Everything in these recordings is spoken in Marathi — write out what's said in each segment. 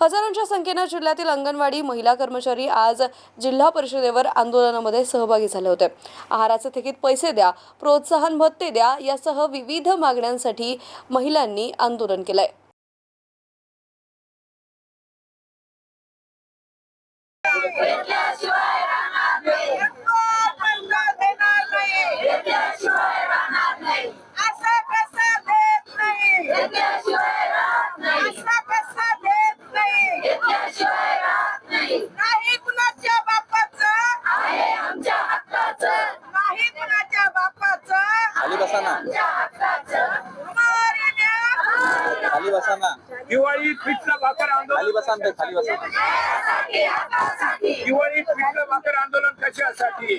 हजारोंच्या संख्येनं जिल्ह्यातील अंगणवाडी महिला कर्मचारी आज जिल्हा परिषदेवर आंदोलनामध्ये सहभागी झाले होते. आहाराचे थकीत पैसे द्या प्रोत्साहन भत्ते द्या यासह विविध मागण्यांसाठी महिलांनी आंदोलन केलंय असं कसं देत नाही असं कसं देत नाही नाही कुणाच्या बापाचं नाही कुणाच्या बापाचं खाली बसा ना हमारी न्याय खाली बसा ना दिवाळी पिठलं भाकर खाली आंदोलन बसा ना ताई, खाली बसा. दिवाळी पिठलं भाकर आंदोलन कशासाठी?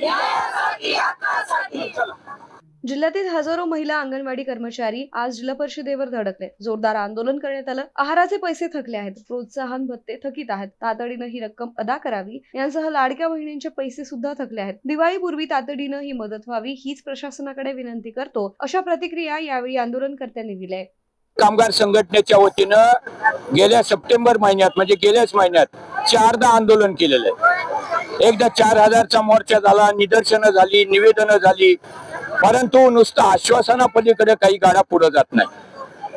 जिल्ह्यातील हजारो महिला अंगणवाडी कर्मचारी आज जिल्हा परिषदेवर धडकले. जोरदार आंदोलन करण्यात आलं. आहाराचे पैसे थकले आहेत. प्रोत्साहन भत्ते थकीत आहेत. तातडीनं ही रक्कम अदा करावी. यांसह लाडक्या बहिणींचे पैसे सुद्धा थकले आहेत. दिवाळीपूर्वी तातडीनं ही मदत व्हावी हीच प्रशासनाकडे विनंती करतो अशा प्रतिक्रिया यावेळी आंदोलनकर्त्यांनी दिल्या आहेत. कामगार संघटनेच्या वतीनं गेल्या सप्टेंबर महिन्यात म्हणजे गेल्याच महिन्यात चारदा आंदोलन केलेलं आहे. एकदा चार हजारचा मोर्चा झाला निदर्शनं झाली निवेदनं झाली परंतु नुसतं आश्वासनापलीकडे काही गाडा पुढे जात नाही.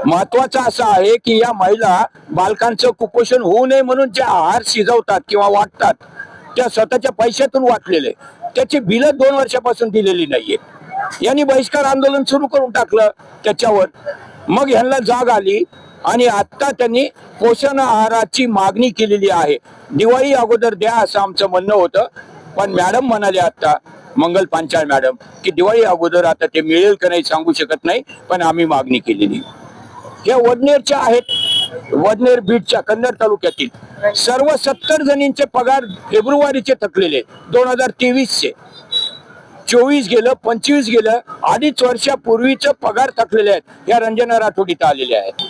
महत्वाचं असं आहे की या महिला बालकांचं कुपोषण होऊ नये म्हणून जे आहार शिजवतात किंवा वाटतात त्या स्वतःच्या पैशातून वाटलेले त्याची बिलं दोन वर्षापासून दिलेली नाहीये. यांनी बहिष्कार आंदोलन सुरू करून टाकलं. त्याच्यावर मग ह्यांना जाग आली आणि आता त्यांनी पोषण आहाराची मागणी केलेली आहे. दिवाळी अगोदर द्या असं आमचं म्हणणं होतं. पण मॅडम म्हणाले आता मंगल पांचाळ मॅडम की दिवाळी अगोदर आता ते मिळेल का नाही सांगू शकत नाही पण आम्ही मागणी केलेली. या वडनेरच्या आहेत. वडनेर बीडच्या कन्नड तालुक्यातील. सर्व सत्तर जणींचे पगार फेब्रुवारीचे थकलेले दोन हजार तेवीसचे. चोवीस गेलं पंचवीस गेलं अडीच वर्षापूर्वीच पगार थकलेले आहेत. या रंजना राठोड इथं आलेल्या आहेत.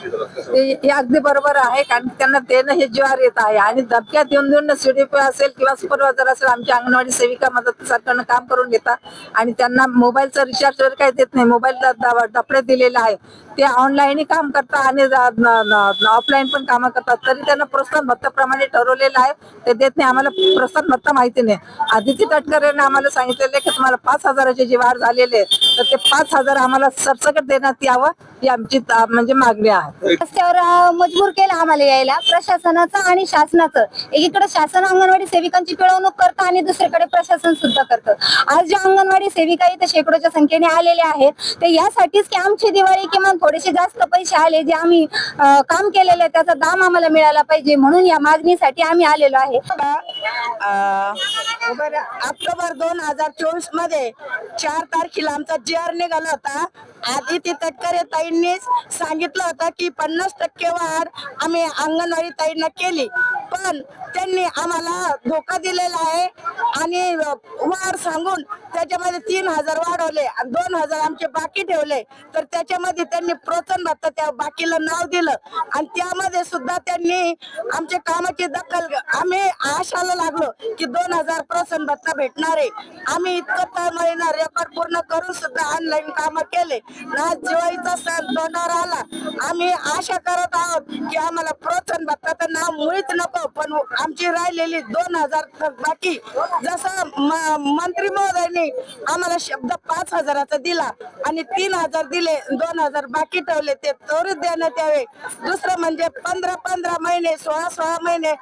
हे अगदी बरोबर आहे कारण त्यांना देणं हे ज्वार येत आहे. आणि धबक्यात येऊन देऊन सीडीपी असेल किंवा सुपरवायझर असेल आमच्या अंगणवाडी सेविका मदत सरकारनं काम करून घेतात आणि त्यांना मोबाईलचा रिचार्ज वगैरे काही देत नाही मोबाईल दपडे दिलेले आहे ते ऑनलाईनही काम करतात आणि ऑफलाईन पण कामं करतात. तरी त्यांना प्रोत्साहन भत्त्याप्रमाणे ठरवलेलं आहे. ते देत नाही आम्हाला प्रोत्साहन भत्ता माहिती नाही. आदिती तटकरेने आम्हाला सांगितलेलं आहे की तुम्हाला पाच हजाराची जी वाढ झालेली तर ते पाच हजार आम्हाला सरसकट देण्यात यावं ही आमची म्हणजे मागणी आहे. रस्त्यावर मजबूर केलं आम्हाला यायला प्रशासनाचं आणि शासनाचं. एकीकडे शासन अंगणवाडी सेविकांची पिळवणूक करतं आणि दुसरीकडे प्रशासन सुद्धा करतं. आज ज्या अंगणवाडी सेविका इथे शेकडोच्या संख्येने आलेल्या आहेत ते यासाठीच की आमची दिवाळी किमान थोडेसे जास्त पैसे आले जे आम्ही काम केलेलं आहे त्याचा दाम आम्हाला मिळाला पाहिजे म्हणून या मागणीसाठी आम्ही आलेलो आहे. ऑक्टोबर दोन हजार चोवीसमध्ये चार तारखेला आमचा जी आर निघाला होता. आदिती तटकरे ताईंनी सांगितलं होतं की पन्नास टक्के वाढ आम्ही अंगणवाडी ताईंना केली. पण त्यांनी आम्हाला धोका दिलेला आहे आणि वाढ सांगून त्याच्यामध्ये तीन हजार वाढवले आणि दोन हजार आमचे बाकी ठेवले. तर त्याच्यामध्ये त्यांनी प्रोत्साहन भत्ता त्या बाकीला नाव दिलं. आणि त्यामध्ये सुद्धा त्यांनी आमच्या कामाची दखल आम्ही आशाला लागलो की दोन हजार प्रोत्साहन भत्ता भेटणार आहे. आम्ही इतकं तळमळीनं रेकॉर्ड पूर्ण करून सुद्धा ऑनलाईन काम केले. ना दिवाळीचा सण दोनार आला. आम्ही आशा करत आहोत की आम्हाला प्रोत्साहन भत्ता तर नाव मुळीच नको पण आमची राहिलेली दोन हजार बाकी. जसं म- मंत्री महोदयांनी आम्हाला शब्द पाच हजाराचा दिला आणि तीन हजार दिले दोन हजार बाकी ठेवले ते त्वरित देण्यात यावे. दुसरं म्हणजे पंधरा पंधरा महिने सोळा सोळा महिने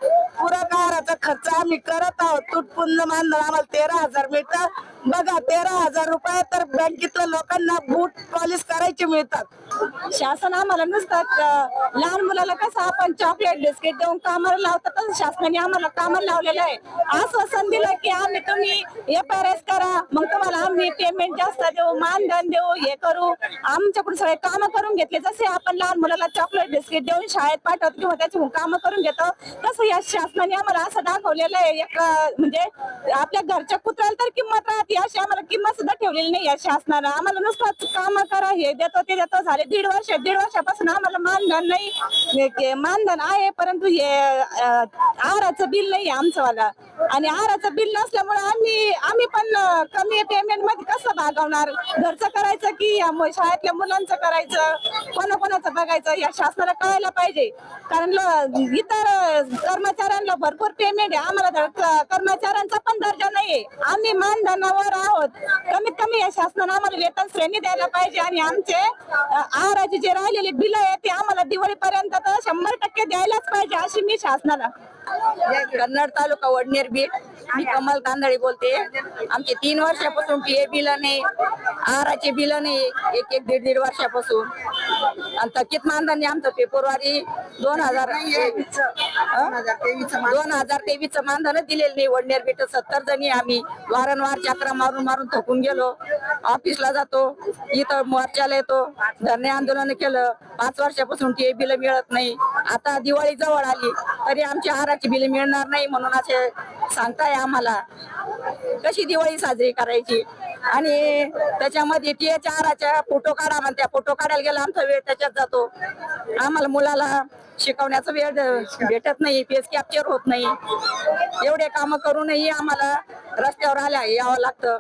पुरकाराचा खर्च आम्ही करत आहोत. तुटपुंज मानधन आम्हाला तेरा हजार मिळतं. बघा तेरा हजार रुपये तर बँकेतल्या लोकांना बूट पॉलिश करायचे मिळतात. शासन आम्हाला नुसतं लहान मुलाला कसं आपण चॉकलेट बिस्किट देऊन कामाला लावतात तसं शासनाने आम्हाला कामाला लावलेलं आहे. आश्वासन दिलं की आम्ही तुम्ही एफ आर एस करा मग तुम्हाला आम्ही पेमेंट जास्त देऊ मानधन देऊ हे करू. आमच्याकडून सगळे कामं करून घेतले. जसे आपण लहान मुलाला चॉकलेट बिस्किट देऊन शाळेत पाठवतो किंवा त्याची कामं करून घेतो तसं या शासनाने आम्हाला असं दाखवलेलं आहे. एक म्हणजे आपल्या घरच्या कुत्र्याला तर किंमत राहते. अशी आम्हाला किंमत सुद्धा ठेवलेली नाही अशी असणार. आम्हाला नुसतं काम करा हे देतो ते देतो झाले दीड वर्ष दीड वर्षापासून आम्हाला मानधन नाही. मानधन आहे परंतु हे आहाराचं बिल नाही आमचं वाला. आणि आहाराचं बिल नसल्यामुळे आम्ही आम्ही पण कमी पेमेंटमध्ये कसं भागवणार? घरचं करायचं की शाळेतल्या मुलांचं करायचं? कोणाकोणाचं बघायचं? या शासनाला कळायला पाहिजे. कारण इतर कर्मचाऱ्यांना भरपूर पेमेंट आहे. आम्हाला कर्मचाऱ्यांचा पण दर्जा नाहीये. आम्ही मानधनावर आहोत. कमीत कमी या शासनानं आम्हाला वेतन श्रेणी द्यायला पाहिजे आणि आमचे आहाराचे जे राहिलेले बिल आहे ते आम्हाला दिवाळीपर्यंत तर शंभर टक्के द्यायलाच पाहिजे अशी मी शासनाला. कन्नड तालुका वडनेर मी कमल तांदळी बोलते. आमचे तीन वर्षापासून पीए बिल नाही आहाराचे बिल नाही एक एक दीड दीड वर्षापासून. आणि थकीत मानधनी आमचं फेब्रुवारी दोन हजार दोन हजार तेवीस मानधन. दिलेलं नाही. वडनेर बीट सत्तर जणी आम्ही वारंवार चक्रा मारून मारून थकून गेलो. ऑफिसला जातो. इथं मोर्चाला येतो. धरणे आंदोलन केलं. पाच वर्षापासून ते बिल मिळत नाही. आता दिवाळी जवळ आली तरी आमच्या आहाराची बिल मिळणार नाही म्हणून असे सांगताय आम्हाला. कशी दिवाळी साजरी करायची? आणि त्याच्यामध्ये टी एच फोटो काढा म्हणत्या. फोटो काढायला गेला आमचा वेळ त्याच्यात जातो. आम्हाला मुलाला शिकवण्याचा वेळ भेटत नाही पेस कॅप्चर होत नाही. एवढे कामं करूनही आम्हाला रस्त्यावर आल्या यावं लागतं.